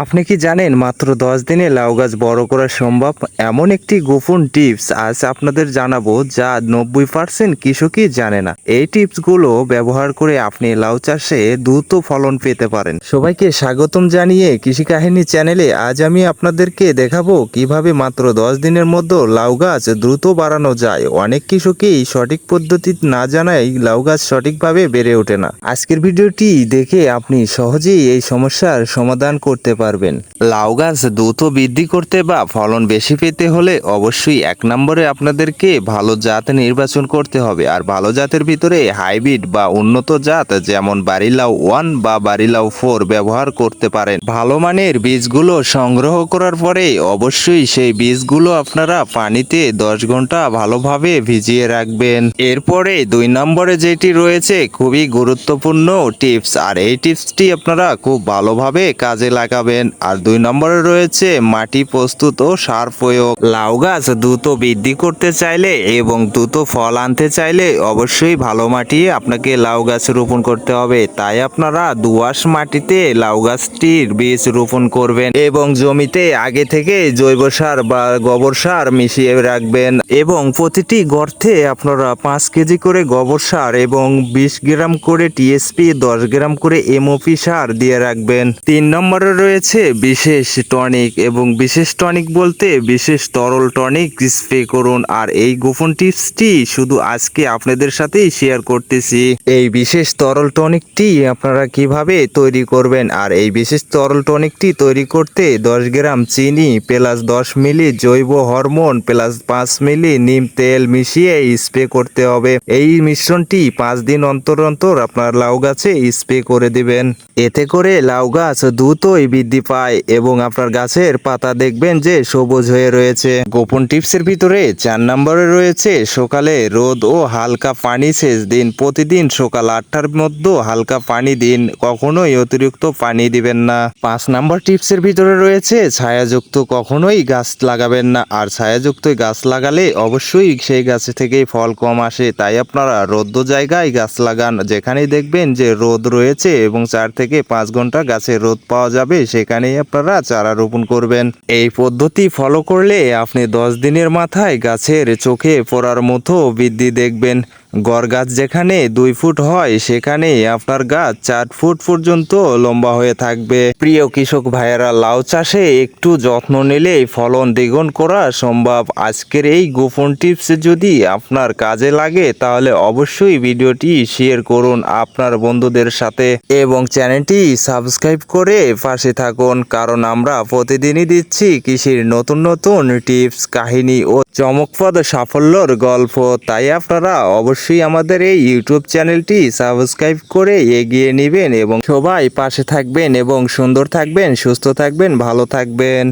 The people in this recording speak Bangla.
আপনি কি জানেন মাত্র দশ দিনে লাউ গাছ বড় করা সম্ভব? এমন একটি গোপন টিপস আজ আপনাদের জানাব যা নব্বই পার্সেন্ট কৃষকই জানে না। এই টিপসগুলো ব্যবহার করে আপনি লাউ চাষে দ্রুত ফলন পেতে পারেন। সবাইকে স্বাগতম জানিয়ে কৃষি কাহিনী চ্যানেলে আজ আমি আপনাদেরকে দেখাবো কীভাবে মাত্র দশ দিনের মধ্যে লাউ গাছ দ্রুত বাড়ানো যায়। অনেক কৃষকই সঠিক পদ্ধতি না জানায় লাউ গাছ সঠিকভাবে বেড়ে ওঠে না। আজকের ভিডিওটি দেখে আপনি সহজেই এই সমস্যার সমাধান করতে পারবেন। লাউ গাছ দ্রুত বৃদ্ধি করতে বা ফলন বেশি পেতে হলে অবশ্যই এক নম্বরে আপনাদেরকে ভালো জাত নির্বাচন করতে হবে। আর ভালো জাতের ভিতরে হাইব্রিড বা উন্নত জাত যেমন বারিলাউ ওয়ান বা বারিলাউ ফোর ব্যবহার করতে পারেন। ভালো মানের বীজগুলো সংগ্রহ করার পরে অবশ্যই সেই বীজগুলো আপনারা পানিতে দশ ঘণ্টা ভালোভাবে ভিজিয়ে রাখবেন। এরপরে দুই নম্বরে যেটি রয়েছে খুবই গুরুত্বপূর্ণ টিপস। আর এই টিপসটি আপনারা খুব ভালোভাবে কাজে লাগাবেন। আর দুই নম্বরে রয়েছে মাটি প্রস্তুত ও সার প্রয়োগ। লাউ গাছ দ্রুত বৃদ্ধি করতে চাইলে এবং দ্রুত ফল আনতে চাইলে অবশ্যই ভালো মাটি আপনাকে লাউ গাছ রোপণ করতে হবে। তাই আপনারা দুয়াশ মাটিতে লাউ গাছটির বীজ রোপণ করবেন এবং জমিতে আগে থেকে জৈব সার বা গোবর সার মিশিয়ে রাখবেন এবং প্রতিটি গর্তে আপনারা পাঁচ কেজি করে গোবর সার এবং বিশ গ্রাম করে টিএসপি, দশ গ্রাম করে এমওপি সার দিয়ে রাখবেন। তিন নম্বরে রয়েছে বিশেষ টনিক এবং বিশেষ টনিক বলতে বিশেষ তরল টনিক স্প্রে করুন। আর এই গোপন টিপসটি শুধু আজকে আপনাদের সাথেই শেয়ার করতেছি। এই বিশেষ তরল টনিকটি আপনারা কীভাবে তৈরি করবেন? আর এই বিশেষ তরল টনিকটি তৈরি করতে দশ গ্রাম চিনি প্লাস দশ মিলি জৈব হরমোন প্লাস পাঁচ মিলি নিম তেল মিশিয়ে স্প্রে করতে হবে। এই মিশ্রণটি পাঁচ দিন অন্তর অন্তর আপনার লাউ গাছে স্প্রে করে দিবেন। এতে করে লাউ গাছ দ্রুতই বৃদ্ধি পায় এবং আপনার গাছের পাতা দেখবেন যে সবুজ হয়ে রয়েছে। গোপন টিপসের ভিতরে চার নম্বরে রয়েছে, সকালে রোদ ও হালকা পানি সেচ দিন। প্রতিদিন সকাল আটটার মধ্যে হালকা পানি দিন, কখনোই অতিরিক্ত পানি দিবেন না। পাঁচ নম্বর টিপসের ভিতরে রয়েছে, ছায়াযুক্ত কখনোই গাছ লাগাবেন না। আর ছায়াযুক্ত গাছ লাগালে অবশ্যই সেই গাছ থেকে ফল কম আসে। তাই আপনারা রোদ্দ জায়গায় গাছ লাগান। যেখানেই দেখবেন যে রোদ রয়েছে এবং চার থেকে পাঁচ ঘণ্টা গাছে রোদ পাওয়া যাবে সেখানেই আপনারা চারা রোপণ করবেন। এই পদ্ধতি ফলো করলে আপনি দশ দিনের মাথায় গাছের চোখে পড়ার মতো বৃদ্ধি দেখবেন। গড় গাছ যেখানে দুই ফুট হয়, সেখানে আপনার গাছ চার ফুট পর্যন্ত লম্বা হয়ে থাকবে। প্রিয় কৃষক ভাইয়েরা, লাউ চাষে একটু যত্ন নিলেই ফলন দ্বিগুণ করা সম্ভব। আজকের এই গোপন টিপস যদি আপনার কাজে লাগে, তাহলে অবশ্যই ভিডিওটি শেয়ার করুন আপনার বন্ধুদের সাথে এবং চ্যানেলটি সাবস্ক্রাইব করে পাশে থাকুন, কারণ আমরা প্রতিদিনই দিচ্ছি কৃষির নতুন নতুন টিপস, কাহিনী ও চমকপ্রদ সাফল্যর গল্প। তাই আপনারা অবশ্যই আমাদের এই ইউটিউব চ্যানেলটি সাবস্ক্রাইব করে এগিয়ে নেবেন এবং সবাই পাশে থাকবেন এবং সুন্দর থাকবেন, সুস্থ থাকবেন, ভালো থাকবেন।